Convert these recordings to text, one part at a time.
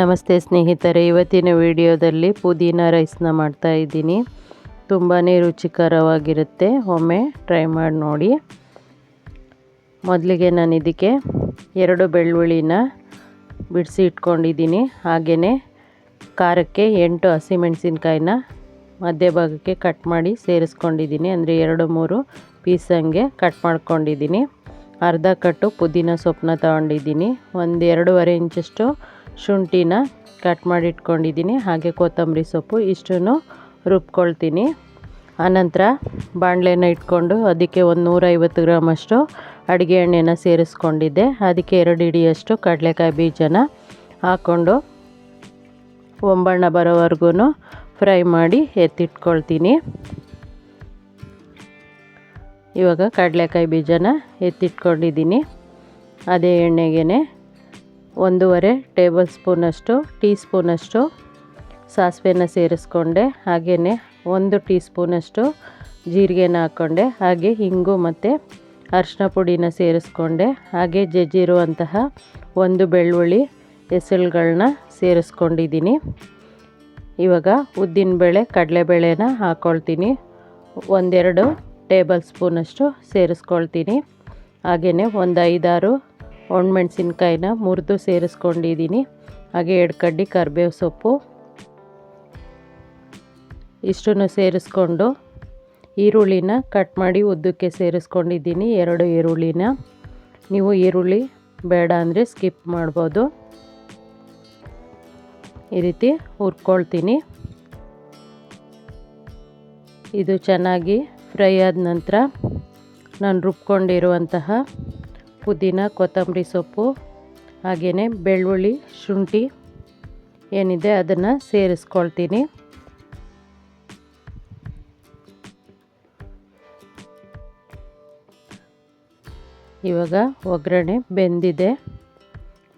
ನಮಸ್ತೆ ಸ್ನೇಹಿತರೆ, ಇವತ್ತಿನ ವಿಡಿಯೋದಲ್ಲಿ ಪುದೀನ ರೈಸ್ನ ಮಾಡ್ತಾ ಇದ್ದೀನಿ. ತುಂಬಾ ರುಚಿಕರವಾಗಿರುತ್ತೆ. ಒಮ್ಮೆ ಟ್ರೈ ಮಾಡಿ ನೋಡಿ. ಮೊದಲಿಗೆ ನಾನು ಇದಕ್ಕೆ ಎರಡು ಬೆಳ್ಳುಳ್ಳಿನ ಬಿಡಿಸಿ ಇಟ್ಕೊಂಡಿದ್ದೀನಿ. ಹಾಗೆಯೇ ಖಾರಕ್ಕೆ ಎಂಟು ಹಸಿಮೆಣಸಿನ್ಕಾಯಿನ ಮಧ್ಯಭಾಗಕ್ಕೆ ಕಟ್ ಮಾಡಿ ಸೇರಿಸ್ಕೊಂಡಿದ್ದೀನಿ. ಅಂದರೆ ಎರಡು ಮೂರು ಪೀಸ್ ಹಂಗೆ ಕಟ್ ಮಾಡ್ಕೊಂಡಿದ್ದೀನಿ. ಅರ್ಧ ಕಟ್ಟು ಪುದೀನ ಸೊಪ್ಪನ್ನ ತಗೊಂಡಿದ್ದೀನಿ. ಒಂದು ಎರಡೂವರೆ ಇಂಚಷ್ಟು ಶುಂಠಿನ ಕಟ್ ಮಾಡಿ ಇಟ್ಕೊಂಡಿದ್ದೀನಿ. ಹಾಗೆ ಕೊತ್ತಂಬರಿ ಸೊಪ್ಪು ಇಷ್ಟನ್ನು ರುಬ್ಕೊಳ್ತೀನಿ. ಆನಂತರ ಬಾಣಲೆನ ಇಟ್ಕೊಂಡು ಅದಕ್ಕೆ ಒಂದು ನೂರೈವತ್ತು ಗ್ರಾಮಷ್ಟು ಅಡುಗೆ ಎಣ್ಣೆನ ಸೇರಿಸ್ಕೊಂಡಿದ್ದೆ. ಅದಕ್ಕೆ ಎರಡು ಹಿಡಿಯಷ್ಟು ಕಡಲೆಕಾಯಿ ಬೀಜನ ಹಾಕ್ಕೊಂಡು ಒಂಬಣ್ಣ ಬರೋವರೆಗೂ ಫ್ರೈ ಮಾಡಿ ಎತ್ತಿಟ್ಕೊಳ್ತೀನಿ. ಇವಾಗ ಕಡಲೆಕಾಯಿ ಬೀಜನ ಎತ್ತಿಟ್ಕೊಂಡಿದ್ದೀನಿ. ಅದೇ ಎಣ್ಣೆಗೆ ಒಂದೂವರೆ ಟೇಬಲ್ ಸ್ಪೂನಷ್ಟು ಟೀ ಸ್ಪೂನಷ್ಟು ಸಾಸಿವೆನ ಸೇರಿಸ್ಕೊಂಡೆ, ಹಾಗೆಯೇ ಒಂದು ಟೀ ಸ್ಪೂನಷ್ಟು ಜೀರಿಗೆನ ಹಾಕ್ಕೊಂಡೆ, ಹಾಗೆ ಹಿಂಗು ಮತ್ತು ಅರಿಶಿನ ಪುಡಿನ ಸೇರಿಸ್ಕೊಂಡೆ, ಹಾಗೆ ಜಜ್ಜಿರುವಂತಹ ಒಂದು ಬೆಳ್ಳುಳ್ಳಿ ಹೆಸರುಗಳನ್ನ ಸೇರಿಸ್ಕೊಂಡಿದ್ದೀನಿ. ಇವಾಗ ಉದ್ದಿನಬೇಳೆ ಕಡಲೆಬೇಳೆನ ಹಾಕ್ಕೊಳ್ತೀನಿ ಒಂದೆರಡು ಟೇಬಲ್ ಸ್ಪೂನಷ್ಟು ಸೇರಿಸ್ಕೊಳ್ತೀನಿ. ಹಾಗೆಯೇ ಒಂದು ಐದಾರು ಒಣಮೆಣ್ಸಿನ್ಕಾಯಿನ ಮುರಿದು ಸೇರಿಸ್ಕೊಂಡಿದ್ದೀನಿ ಹಾಗೆ ಎರಡು ಕಡ್ಡಿ ಕರಿಬೇವು ಸೊಪ್ಪು. ಇಷ್ಟನ್ನು ಸೇರಿಸ್ಕೊಂಡು ಈರುಳ್ಳಿನ ಕಟ್ ಮಾಡಿ ಉದ್ದಕ್ಕೆ ಸೇರಿಸ್ಕೊಂಡಿದ್ದೀನಿ ಎರಡು ಈರುಳ್ಳಿನ. ನೀವು ಈರುಳ್ಳಿ ಬೇಡ ಅಂದರೆ ಸ್ಕಿಪ್ ಮಾಡ್ಬೋದು. ಈ ರೀತಿ ಹುರ್ಕೊಳ್ತೀನಿ. ಇದು ಚೆನ್ನಾಗಿ ಫ್ರೈ ಆದ ನಂತರ ನಾನು ರುಬ್ಕೊಂಡಿರುವಂತಹ ಪುದೀನ, ಕೊತ್ತಂಬರಿ ಸೊಪ್ಪು, ಹಾಗೆಯೇ ಬೆಳ್ಳುಳ್ಳಿ, ಶುಂಠಿ ಏನಿದೆ ಅದನ್ನು ಸೇರಿಸ್ಕೊಳ್ತೀನಿ. ಇವಾಗ ಒಗ್ಗರಣೆ ಬೆಂದಿದೆ.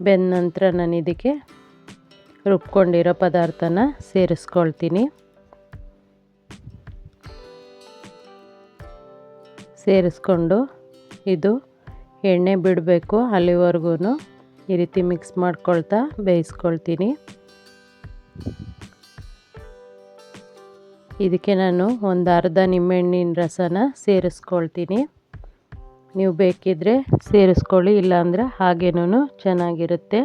ಬೆಂದ ನಂತರ ನಾನು ಇದಕ್ಕೆ ರುಬ್ಕೊಂಡಿರೋ ಪದಾರ್ಥನ ಸೇರಿಸ್ಕೊಳ್ತೀನಿ. ಸೇರಿಸ್ಕೊಂಡು ಇದು ಎಣ್ಣೆ ಬಿಡಬೇಕು ಅಲ್ಲಿವರೆಗೂ. ಈ ರೀತಿ ಮಿಕ್ಸ್ ಮಾಡ್ಕೊಳ್ತಾ ಬೇಯಿಸ್ಕೊಳ್ತೀನಿ. ಇದಕ್ಕೆ ನಾನು ಒಂದು ಅರ್ಧ ನಿಂಬೆಹಣ್ಣಿನ ರಸನ ಸೇರಿಸ್ಕೊಳ್ತೀನಿ. ನೀವು ಬೇಕಿದ್ದರೆ ಸೇರಿಸ್ಕೊಳ್ಳಿ, ಇಲ್ಲಾಂದರೆ ಹಾಗೇನೂ ಚೆನ್ನಾಗಿರುತ್ತೆ.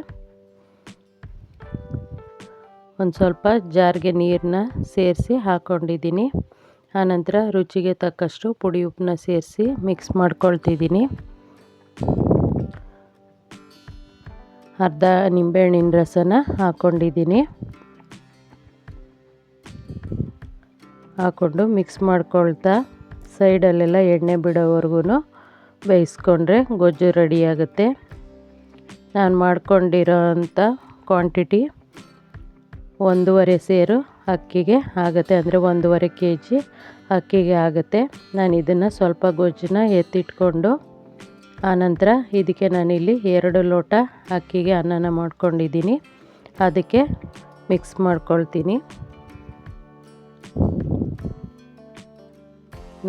ಒಂದು ಸ್ವಲ್ಪ ಜಾರಿಗೆ ನೀರನ್ನ ಸೇರಿಸಿ ಹಾಕ್ಕೊಂಡಿದ್ದೀನಿ ಆನಂತರ ರುಚಿಗೆ ತಕ್ಕಷ್ಟು ಪುಡಿ ಉಪ್ಪನ್ನ ಸೇರಿಸಿ ಮಿಕ್ಸ್ ಮಾಡ್ಕೊಳ್ತಿದ್ದೀನಿ. ಅರ್ಧ ನಿಂಬೆಹಣ್ಣಿನ ರಸನ ಹಾಕ್ಕೊಂಡಿದ್ದೀನಿ ಹಾಕ್ಕೊಂಡು ಮಿಕ್ಸ್ ಮಾಡ್ಕೊಳ್ತಾ ಸೈಡಲ್ಲೆಲ್ಲ ಎಣ್ಣೆ ಬಿಡೋವರೆಗೂ ಬೇಯಿಸ್ಕೊಂಡ್ರೆ ಗೊಜ್ಜು ರೆಡಿಯಾಗುತ್ತೆ ನಾನು ಮಾಡ್ಕೊಂಡಿರೋ ಅಂಥ ಕ್ವಾಂಟಿಟಿ ಒಂದೂವರೆ ಸೇರು ಅಕ್ಕಿಗೆ ಆಗುತ್ತೆ. ಅಂದರೆ ಒಂದೂವರೆ ಕೆ ಜಿ ಅಕ್ಕಿಗೆ ಆಗುತ್ತೆ. ನಾನು ಇದನ್ನು ಸ್ವಲ್ಪ ಗೊಜ್ಜನ್ನ ಎತ್ತಿಟ್ಕೊಂಡು ಆನಂತರ ಇದಕ್ಕೆ ನಾನಿಲ್ಲಿ ಎರಡು ಲೋಟ ಅಕ್ಕಿಗೆ ಅನ್ನನ ಮಾಡ್ಕೊಂಡಿದ್ದೀನಿ. ಅದಕ್ಕೆ ಮಿಕ್ಸ್ ಮಾಡ್ಕೊಳ್ತೀನಿ.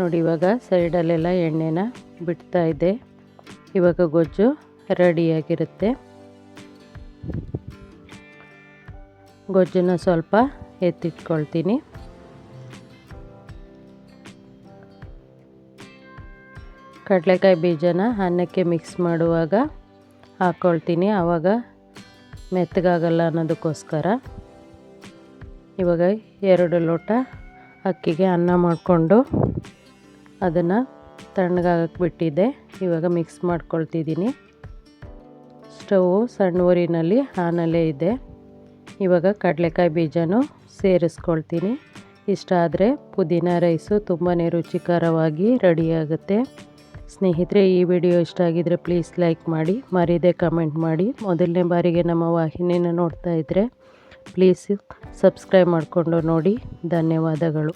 ನೋಡಿ, ಇವಾಗ ಸೈಡಲ್ಲೆಲ್ಲ ಎಣ್ಣೆನ ಬಿಡ್ತಾ ಇದೆ. ಇವಾಗ ಗೊಜ್ಜು ರೆಡಿಯಾಗಿರುತ್ತೆ. ಗೊಜ್ಜನ್ನು ಸ್ವಲ್ಪ ಎತ್ತಿಟ್ಕೊಳ್ತೀನಿ. ಕಡಲೆಕಾಯಿ ಬೀಜನ ಅನ್ನಕ್ಕೆ ಮಿಕ್ಸ್ ಮಾಡುವಾಗ ಹಾಕ್ಕೊಳ್ತೀನಿ ಆವಾಗ ಮೆತ್ತಗಾಗಲ್ಲ ಅನ್ನೋದಕ್ಕೋಸ್ಕರ. ಇವಾಗ ಎರಡು ಲೋಟ ಅಕ್ಕಿಗೆ ಅನ್ನ ಮಾಡಿಕೊಂಡು ಅದನ್ನು ತಣ್ಣಗಾಗಕ್ಕೆ ಬಿಟ್ಟಿದ್ದೆ ಇವಾಗ ಮಿಕ್ಸ್ ಮಾಡ್ಕೊಳ್ತಿದ್ದೀನಿ. ಸ್ಟವ್ ಸಣ್ಣ ಊರಿನಲ್ಲಿ ಆನಲ್ಲೇ ಇದೆ. ಇವಾಗ ಕಡಲೆಕಾಯಿ ಬೀಜನೂ ಸೇರಿಸ್ಕೊಳ್ತೀನಿ. ಇಷ್ಟ ಆದರೆ ಪುದೀನ ರೈಸು ತುಂಬಾ ರುಚಿಕರವಾಗಿ ರೆಡಿಯಾಗುತ್ತೆ ಸ್ನೇಹಿತರೆ, ಈ ವಿಡಿಯೋ ಇಷ್ಟ ಆಗಿದರೆ ಪ್ಲೀಸ್ ಲೈಕ್ ಮಾಡಿ, ಮರೀದೆ ಕಮೆಂಟ್ ಮಾಡಿ. ಮೊದಲನೇ ಬಾರಿಗೆ ನಮ್ಮ ವಾಹಿನಿನ ನೋಡ್ತಾ ಇದ್ದರೆ ಪ್ಲೀಸ್ ಸಬ್ಸ್ಕ್ರೈಬ್ ಮಾಡಿಕೊಂಡು ನೋಡಿ. ಧನ್ಯವಾದಗಳು.